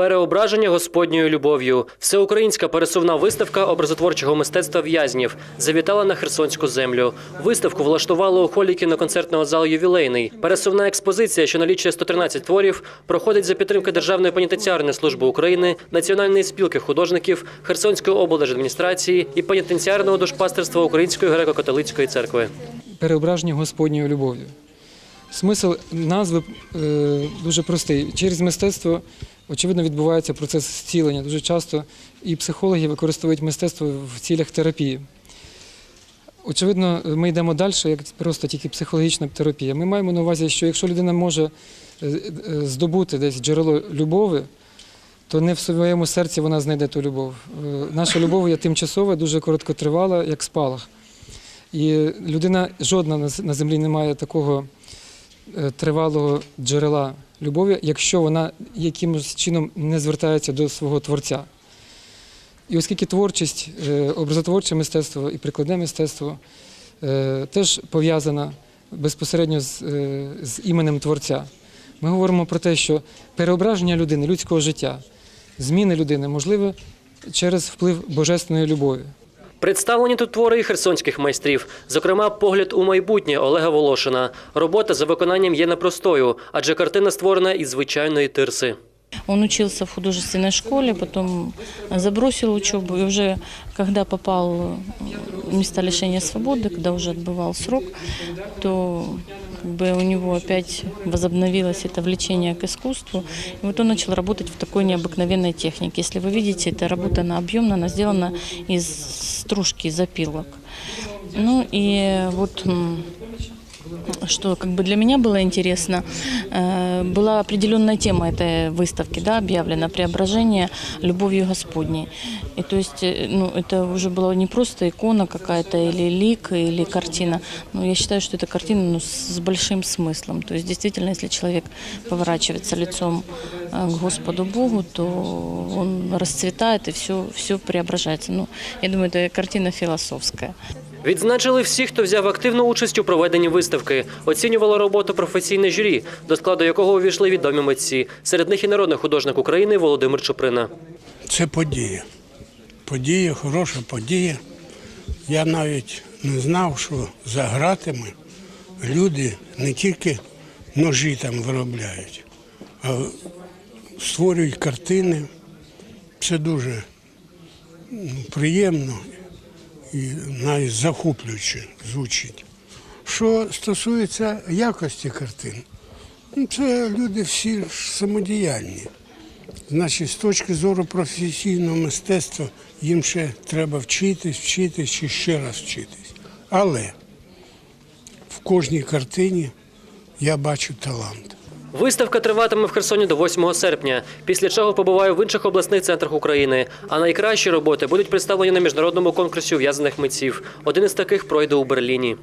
Переображення Господньою любов'ю. Всеукраїнська пересувна виставка образотворчого мистецтва в'язнів завітала на Херсонську землю. Виставку влаштували у холі кіноконцертного залу ювілейний. Пересувна експозиція, що налічує 113 творів, проходить за підтримки Державної пенітенціарної служби України, Національної спілки художників, Херсонської облдержадміністрації і пенітенціарного душпастерства Української греко-католицької церкви. переображення Господньою любов'ю. Смисл назви е, дуже простий. Через мистецтво, очевидно, відбувається процес зцілення. Дуже часто і психологи використовують мистецтво в цілях терапії. Очевидно, ми йдемо далі, як просто тільки психологічна терапія. Ми маємо на увазі, що якщо людина може е, е, здобути десь джерело любові, то не в своєму серці вона знайде ту любов. Е, Наша любов є тимчасова, дуже короткотривала, як спалах. І людина жодна на землі не має такого тривалого джерела любові, якщо вона якимось чином не звертається до свого творця. І оскільки творчість, е, образотворче мистецтво і прикладне мистецтво е, теж пов'язана безпосередньо з, е, з іменем творця, ми говоримо про те, що переображення людини, людського життя, зміни людини можливе через вплив божественної любові. Представлені тут твори херсонських майстрів, зокрема, погляд у майбутнє Олега Волошина. Робота за виконанням є непростою, адже картина створена із звичайної тирси. Он учился в художественной школе, потом забросил учебу и уже когда попал в места лишения свободы, когда уже отбывал срок, то как бы у него опять возобновилось это влечение к искусству. И вот он начал работать в такой необыкновенной технике. Если вы видите, эта работа она объемная, она сделана из стружки, из опилок. Ну и вот м, что как бы для меня было интересно, э, была определенная тема этой выставки, да, объявлена «Преображение любовью Господней». И то есть, э, ну, это уже была не просто икона какая-то или лик, или картина, но я считаю, что это картина ну, с большим смыслом. То есть, действительно, если человек поворачивается лицом э, к Господу Богу, то он расцветает и все, все преображается. Ну, я думаю, это картина философская. Відзначили всіх, хто взяв активну участь у проведенні виставки. Оцінювало роботу професійне журі, до складу якого увійшли відомі митці. Серед них і народний художник України Володимир Чуприна. Це подія. Подія, хороша подія. Я навіть не знав, що за гратами люди не тільки ножі там виробляють, а створюють картини. Це дуже ну, приємно і навіть звучить. Що стосується якості картин, ну, це люди всі самодіяльні. Значить, з точки зору професійного мистецтва їм ще треба вчитись, вчитись чи ще раз вчитись. Але в кожній картині я бачу талант. Виставка триватиме в Херсоні до 8 серпня, після чого побуває в інших обласних центрах України. А найкращі роботи будуть представлені на міжнародному конкурсі ув'язаних митців. Один із таких пройде у Берліні.